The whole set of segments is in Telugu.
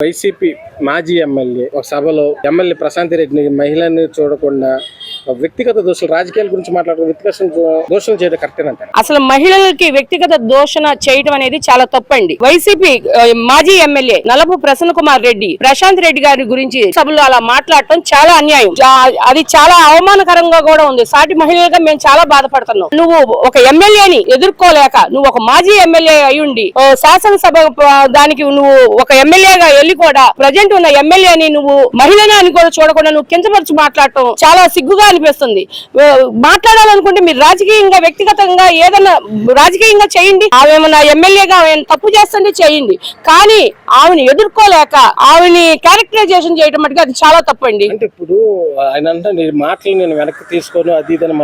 వైసీపీ మాజీ ఎమ్మెల్యే ఒక సభలో ఎమ్మెల్యే ప్రశాంత్ రెడ్డిని మహిళని చూడకుండా వ్యక్తిగత దోషులు రాజకీయాల గురించి మాట్లాడుతూ వ్యక్తిగత చేయడం కరెక్టేనంట అసలు మహిళలకి వ్యక్తిగత దోషణ చేయటం అనేది చాలా తప్పండి. వైసీపీ మాజీ ఎమ్మెల్యే నలపు ప్రసన్న కుమార్ రెడ్డి ప్రశాంత్ రెడ్డి గారి గురించి సభలో అలా మాట్లాడటం చాలా అన్యాయం. అది చాలా అవమానకరంగా కూడా ఉంది. సాటి మహిళలుగా మేము చాలా బాధపడుతున్నాం. నువ్వు ఒక ఎమ్మెల్యేని ఎదుర్కోలేక నువ్వు ఒక మాజీ ఎమ్మెల్యే అయ్యుండి ఓ శాసనసభ దానికి నువ్వు ఒక ఎమ్మెల్యేగా వెళ్ళి కూడా ప్రజెంట్ ఉన్న ఎమ్మెల్యేని నువ్వు మహిళని అని కూడా చూడకుండా నువ్వు కించపరిచి మాట్లాడటం చాలా సిగ్గుగా అనిపిస్తుంది మాట్లాడాలనుకుంటే మీరు రాజకీయంగా వ్యక్తిగతంగా ఏదైనా రాజకీయంగా చేయండి. ఆమెమన్నా ఎమ్మెల్యేగా ఆమె తప్పు చేస్తుంటే చేయండి. కానీ ఆమెను ఎదుర్కోలేక ఆమెని క్యారెక్టరైజేషన్ చేయడం మటుకు అది చాలా తప్పండి. అంటే ఇప్పుడు ఆయన మాటలు నేను వెనక్కి తీసుకోను అది ఇదని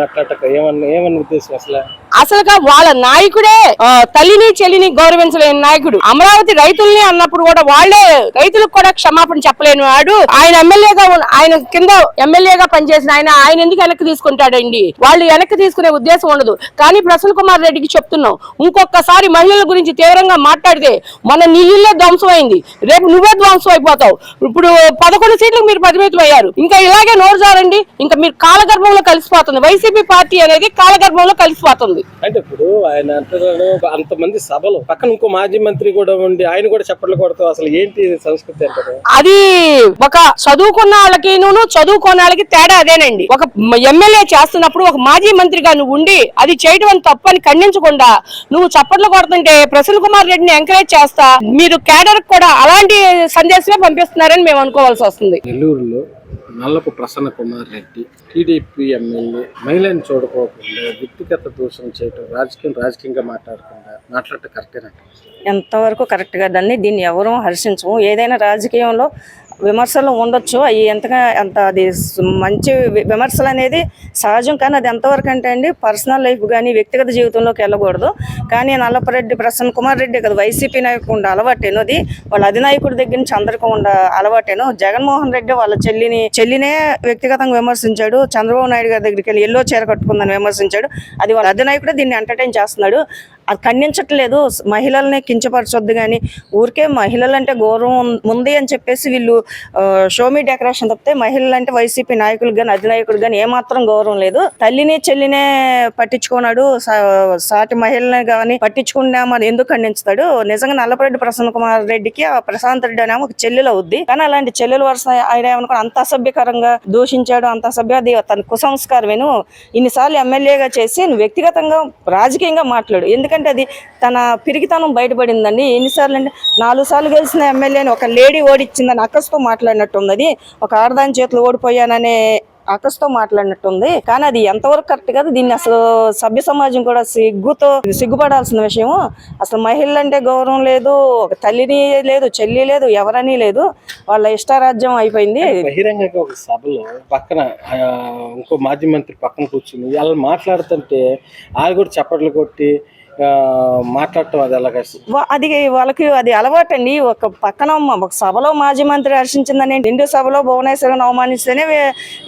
ఏమన్నా ఏమన్నా ఉద్దేశం అసలు? అసలుగా వాళ్ళ నాయకుడే తల్లిని చెల్లిని గౌరవించలేని నాయకుడు. అమరావతి రైతుల్ని అన్నప్పుడు కూడా వాళ్ళే రైతులకు కూడా క్షమాపణ చెప్పలేని వాడు ఆయన ఎమ్మెల్యేగా ఆయన కింద ఎమ్మెల్యేగా పనిచేసిన ఆయన ఆయన ఎందుకు వెనక్కి తీసుకుంటాడండి? వాళ్ళు వెనక్కి తీసుకునే ఉద్దేశం ఉండదు. కానీ ప్రసన్న కుమార్ రెడ్డికి చెప్తున్నాం. ఇంకొకసారి మహిళల గురించి తీవ్రంగా మాట్లాడితే మన నీ ఇల్లే ధ్వంసం అయింది. రేపు నువ్వే ధ్వంసం అయిపోతావు. ఇప్పుడు పదకొండు సీట్లకు మీరు పరిమితం అయ్యారు. ఇంకా ఇలాగే నోరు జారండి. ఇంకా మీరు కాలగర్భంలో కలిసిపోతుంది. వైసీపీ పార్టీ అనేది కాలగర్భంలో కలిసిపోతుంది. అంటే ఇప్పుడు ఆయన అంతమంది సభలు. పక్కన ఇంకో మాజీ మంత్రి కూడా ఉండి ఆయన కూడా చప్పట్లు కొడతావు అసలు ఏంటి సంస్కృతి అది ఒక చదువుకున్న వాళ్ళకి నువ్వు చదువుకున్న వాళ్ళకి తేడా అదేనండి. ఒక ఎమ్మెల్యే చేస్తున్నప్పుడు ఒక మాజీ మంత్రిగా నువ్వు ఉండి అది అని తప్పని ఖండించకుండా నువ్వు చప్పట్లు కొడుతుంటే ప్రసన్న కుమార్ రెడ్డిని ఎంకరేజ్ చేస్తా. మీరు కేడర్ కూడా అలాంటి సందేశమే పంపిస్తున్నారని మేము అనుకోవాల్సి వస్తుంది. నెల్లూరులో నల్లపు ప్రసన్న కుమార్ రెడ్డి టీడీపీ ఎమ్మెల్యే మహిళని చూడకోకుండా వ్యక్తిగత దూషణ చేయటం రాజకీయం రాజకీయంగా మాట్లాడకుండా మాట్లాడటం కరెక్టేనంట ఎంతవరకు కరెక్ట్గా దాన్ని దీన్ని ఎవరూ హర్షించము. ఏదైనా రాజకీయంలో విమర్శలు ఉండొచ్చు. అవి ఎంతగా ఎంత అది మంచి విమర్శలు అనేది సహజం కానీ అది ఎంతవరకు అంటే అండి పర్సనల్ లైఫ్ కానీ వ్యక్తిగత జీవితంలోకి వెళ్ళకూడదు. కానీ నల్లపరెడ్డి ప్రసన్న కుమార్ రెడ్డి కదా వైసీపీ నాయకుడు అలవాటేను అది వాళ్ళ అధినాయకుడి దగ్గర నుంచి అందరికీ ఉండ అలవాటేను జగన్మోహన్ రెడ్డి వాళ్ళ చెల్లిని చెల్లినే వ్యక్తిగతంగా విమర్శించాడు. చంద్రబాబు నాయుడు గారి దగ్గరికి వెళ్ళి ఎల్లో చీర కట్టుకుందని విమర్శించాడు. అది వాళ్ళ అధినాయకుడే దీన్ని ఎంటర్టైన్ చేస్తున్నాడు. అది ఖండించట్లేదు. మహిళల్ని కించపరచొద్దు కానీ ఊరికే మహిళలు అంటే గౌరవం ఉంది అని చెప్పేసి వీళ్ళు షోమీ డెకరేషన్ తప్పితే మహిళలు అంటే వైసీపీ నాయకులు కానీ అధినాయకుడు కానీ ఏమాత్రం గౌరవం లేదు. తల్లిని చెల్లినే పట్టించుకున్నాడు. సా- సాటి మహిళని కానీ పట్టించుకున్నామని ఎందుకు ఖండించుతాడు? నిజంగా నల్లపరెడ్డి ప్రసన్న కుమార్ రెడ్డికి ఆ ప్రశాంత్ రెడ్డి అనే ఒక చెల్లెలు అవుద్ది. కానీ అలాంటి చెల్లెలు వరుస ఆయన ఏమనుకో అంత అసభ్యకరంగా దూషించాడు అంత అసభ్య అది తన కుసంస్కారమేను. ఇన్నిసార్లు ఎమ్మెల్యేగా చేసి వ్యక్తిగతంగా రాజకీయంగా మాట్లాడు. ఎందుకంటే అది తన పిరిగితనం బయటపడిందండి. ఎన్నిసార్లు అంటే నాలుగు సార్లు గెలిచిన ఎమ్మెల్యేని ఒక లేడీ ఓడిచ్చిందని అక్కస్తో మాట్లాడినట్టుంది. అది ఒక ఆడదాని చేతులు ఓడిపోయాననే అక్కస్తో మాట్లాడినట్టుంది. కానీ అది ఎంతవరకు కరెక్ట్ కాదు. దీన్ని అసలు సభ్య సమాజం కూడా సిగ్గుతో సిగ్గుపడాల్సిన విషయం అసలు మహిళలు అంటే గౌరవం లేదు ఒక తల్లిని లేదు చెల్లి లేదు ఎవరని లేదు. వాళ్ళ ఇష్టారాజ్యం అయిపోయింది. బహిరంగంగా ఒక సభలో పక్కన ఇంకో మాజీ మంత్రి పక్కన కూర్చుని వాళ్ళు మాట్లాడుతుంటే వాళ్ళు కూడా చప్పట్లు కొట్టి మాట్లాడటం అది ఎలాగ అది వాళ్ళకి అది అలవాటండి. ఒక పక్కన ఒక సభలో మాజీ మంత్రి హర్షించిందని హిందూ సభలో భువనేశ్వరం అవమానిస్తేనే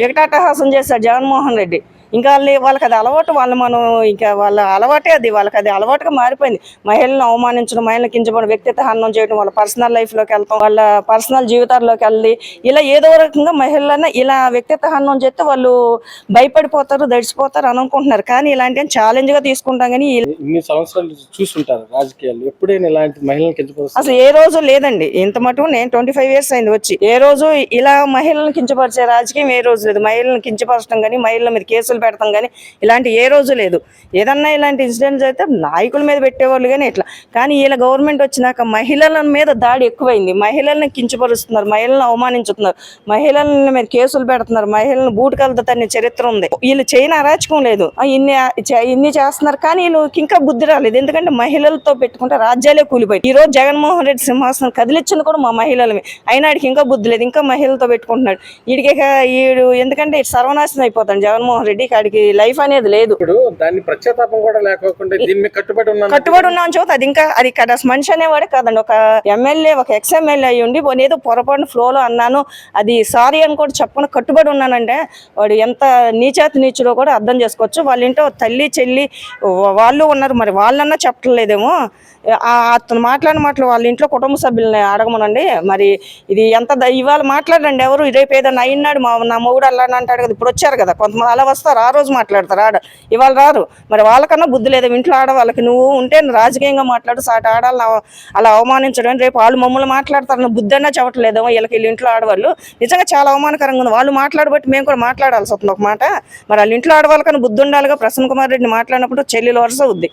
వికటాటహాసం చేశారు జగన్మోహన్ రెడ్డి. ఇంకా వాళ్ళు వాళ్ళకి అది అలవాటు వాళ్ళు మనం ఇంకా వాళ్ళ అలవాటే అది వాళ్ళకి అది అలవాటుగా మారిపోయింది. మహిళలను అవమానించడం మహిళలను కించబడి వ్యక్తిత్వ హనం చేయడం వాళ్ళ పర్సనల్ లైఫ్లోకి వెళ్తాం వాళ్ళ పర్సనల్ జీవితాల్లోకి వెళ్ళి ఇలా ఏదో రకంగా మహిళలను ఇలా వ్యక్తిత్వ హనం చేస్తే వాళ్ళు భయపడిపోతారు దడిచిపోతారు అని అనుకుంటున్నారు. కానీ ఇలాంటి ఛాలెంజ్గా తీసుకుంటాం కానీ ఇన్ని సంవత్సరాలు చూసుంటారు రాజకీయాలు. ఎప్పుడైనా ఇలాంటి మహిళలు కించపరుస్తారు? అసలు ఏ రోజు లేదండి. ఇంత మటుకు నేను ట్వంటీ ఫైవ్ ఇయర్స్ అయింది వచ్చి. ఏ రోజు ఇలా మహిళలను కించపరిచే రాజకీయం ఏ రోజు లేదు. మహిళలను కించపరచడం కానీ మహిళల మీద కేసులు పెడతాం కానీ ఇలాంటి ఏ రోజు లేదు. ఏదన్నా ఇలాంటి ఇన్సిడెంట్స్ అయితే నాయకుల మీద పెట్టేవాళ్ళు కానీ ఇట్లా కానీ వీళ్ళ గవర్నమెంట్ వచ్చినాక మహిళల మీద దాడి ఎక్కువైంది. మహిళల్ని కించపరుస్తున్నారు మహిళలను అవమానించుతున్నారు మహిళల మీద కేసులు పెడుతున్నారు మహిళలను బూటుకలతో తన చరిత్ర ఉంది. వీళ్ళు చేయని అరాచకం లేదు. ఇన్ని ఇన్ని చేస్తున్నారు కానీ వీళ్ళకి ఇంకా బుద్ధి రాలేదు. ఎందుకంటే మహిళలతో పెట్టుకుంటే రాజ్యాలే కూలిపోయి. ఈ రోజు జగన్మోహన్ రెడ్డి సింహాసనం కదిలిచ్చింది కూడా మా మహిళలమే అయినా ఆడికి ఇంకా బుద్ధి లేదు. ఇంకా మహిళలతో పెట్టుకుంటున్నాడు. వీడికి ఇక ఈడు ఎందుకంటే సర్వనాశనం అయిపోతాడు జగన్మోహన్ రెడ్డి. ఆడికి లైఫ్ అనేది లేదు. ఇప్పుడు దాన్ని ప్రత్యేతాపం కూడా లేకోకుండా కట్టుబడి ఉన్నాను. కట్టుబడి చూత అది ఇంకా అది అసలు మనిషి అనేవాడే కాదండి. ఒక ఎమ్మెల్యే ఒక ఎక్స్ ఎమ్మెల్యే అయ్యి ఉండి ఏదో పొరపాటున ఫ్లోలో అన్నాను అది సారీ అని కూడా చెప్పకుండా కట్టుబడి ఉన్నానంటే వాడు ఎంత నీచాతి నీచులో కూడా అర్థం చేసుకోవచ్చు. వాళ్ళ ఇంట్లో తల్లి చెల్లి వాళ్ళు ఉన్నారు. మరి వాళ్ళన్నా చెప్పట్లేదేమో. ఆ అతను మాట్లాడిన మాటలు వాళ్ళ ఇంట్లో కుటుంబ సభ్యులని అడగమనండి. మరి ఇది ఎంత ఇవాళ మాట్లాడండి ఎవరు? రేపు ఏదైనా అయినాడు మా నా మొగుడు అలా అంటాడు కదా ఇప్పుడు వచ్చారు కదా కొంతమంది అలా వస్తారు. ఆ రోజు మాట్లాడతారు. ఆడ ఇవాళ రారు. మరి వాళ్ళకన్నా బుద్ధి లేదు. ఇంట్లో ఆడవాళ్ళకి నువ్వు ఉంటే రాజకీయంగా మాట్లాడు. సాటి ఆడాలని అలా అవమానించడం రేపు వాళ్ళు మమ్మల్ని మాట్లాడతారు. నువ్వు బుద్ధి అన్నా చెప్పట్లేదేమో వీళ్ళకి వీళ్ళు ఇంట్లో ఆడవాళ్ళు. నిజంగా చాలా అవమానకరంగా ఉంది. వాళ్ళు మాట్లాడబట్టి మేము కూడా మాట్లాడాల్సి వస్తుంది ఒక మాట. మరి వాళ్ళ ఇంట్లో ఆడవాళ్ళకన్నా బుద్ధి ఉండాలిగా. ప్రసన్న కుమార్ రెడ్డిని మాట్లాడినప్పుడు చెల్లెలు వరుస ఉంది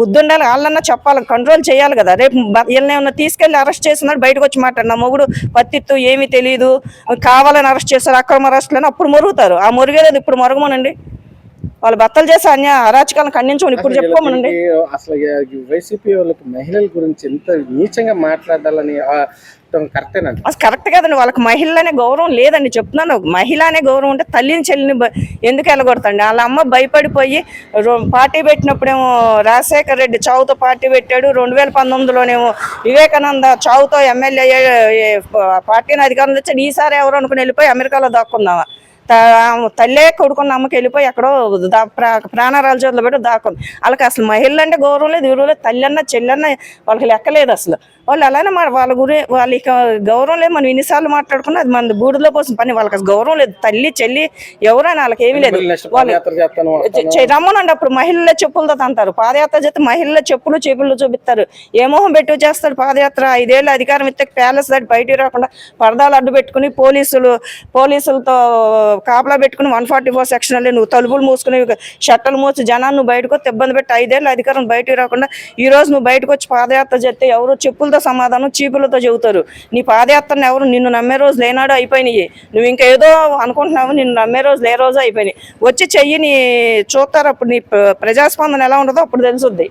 బుద్ధి ఉండాలి. వాళ్ళన్నా చెప్పాలి. కంట్రోల్ చేయాలి కదా. రేపు వీళ్ళని ఏమన్నా తీసుకెళ్ళి అరెస్ట్ చేస్తున్నాడు బయటకు వచ్చి మాట్లాడు. నా మొగుడు పత్తిత్తు ఏమీ తెలియదు కావాలని అరెస్ట్ చేస్తారు. అక్రమ అరెస్టులని అప్పుడు మొరుగుతారు. ఆ మొరిగేది ఇప్పుడు మొరగమనండి. వాళ్ళు బత్తలు చేసే అన్య అరాచకాలను ఖండించమని ఇప్పుడు చెప్పుకోమనండి. అసలు వైసీపీ వాళ్ళకి మహిళల గురించి ఎంత నీచంగా మాట్లాడాలని కరెక్టేనండి అసలు కరెక్ట్ కదండి వాళ్ళకి మహిళ అనే గౌరవం లేదండి చెప్తున్నాను. మహిళ అనే గౌరవం ఉంటే తల్లిని చెల్లిని ఎందుకు వెళ్ళగొడతండి వాళ్ళ అమ్మ భయపడిపోయి పార్టీ పెట్టినప్పుడేమో రాజశేఖర్ రెడ్డి చావుతో పార్టీ పెట్టాడు. రెండు వేల పంతొమ్మిదిలోనేమో వివేకానంద చావుతో ఎమ్మెల్యే పార్టీని అధికారంలో వచ్చాడు ఈసారి ఎవరు అనుకుని వెళ్ళిపోయి అమెరికాలో దాక్కుందామా? తల్లే కొడుకున్న అమ్మకి వెళ్ళిపోయి ఎక్కడో దా- ప్రా- ప్రాణారాల చేతిలో పెట్టి దాక్కుంది వాళ్ళకి అసలు మహిళ అంటే గౌరవం లేదు విలువ లేదు. తల్లి అన్న చెల్లెన్న వాళ్ళకి లెక్కలేదు అసలు. వాళ్ళు అలానే మా వాళ్ళ గురి వాళ్ళకి గౌరవం లేదు. మనం ఎన్నిసార్లు మాట్లాడుకున్నా అది మన బూడిలో కోసం పని. వాళ్ళకి అసలు గౌరవం లేదు. తల్లి చెల్లి ఎవరైనా వాళ్ళకి ఏమీ లేదు. చె- రమ్మనండి అప్పుడు. మహిళల చెప్పులతో తంతారు. పాదయాత్ర చేస్తే మహిళల చెప్పులు చెప్పులు చూపిస్తారు. ఏ మొహం పెట్టి చేస్తాడు పాదయాత్ర? ఐదేళ్ళు అధికారం ఇస్తే ప్యాలెస్ దాటి బయటికి రాకుండా పరదాలు అడ్డు పెట్టుకుని పోలీసులు పోలీసులతో కాపలా పెట్టుకుని వన్ ఫార్టీ ఫోర్ సెక్షన్ నువ్వు తలుపులు మూసుకుని షట్టలు మూసి జనాన్ని నువ్వు బయటకు వస్తే ఇబ్బంది పెట్టి ఐదేళ్ళు అధికారం బయటకు రాకుండా ఈ రోజు నువ్వు బయటకు వచ్చి పాదయాత్ర చేస్తే ఎవరు చెప్పులతో సమాధానం చీపులతో చెబుతారు. నీ పాదయాత్రను ఎవరు నిన్ను నమ్మే రోజు లేనాడు అయిపోయినాయి. నువ్వు ఇంకా ఏదో అనుకుంటున్నావు నిన్ను నమ్మే రోజు లే రోజు అయిపోయినాయి. వచ్చి చెయ్యి నీ చూస్తారు? అప్పుడు నీ ప్ర- ప్రజాస్పందన ఎలా ఉండదో అప్పుడు తెలుసుద్ది.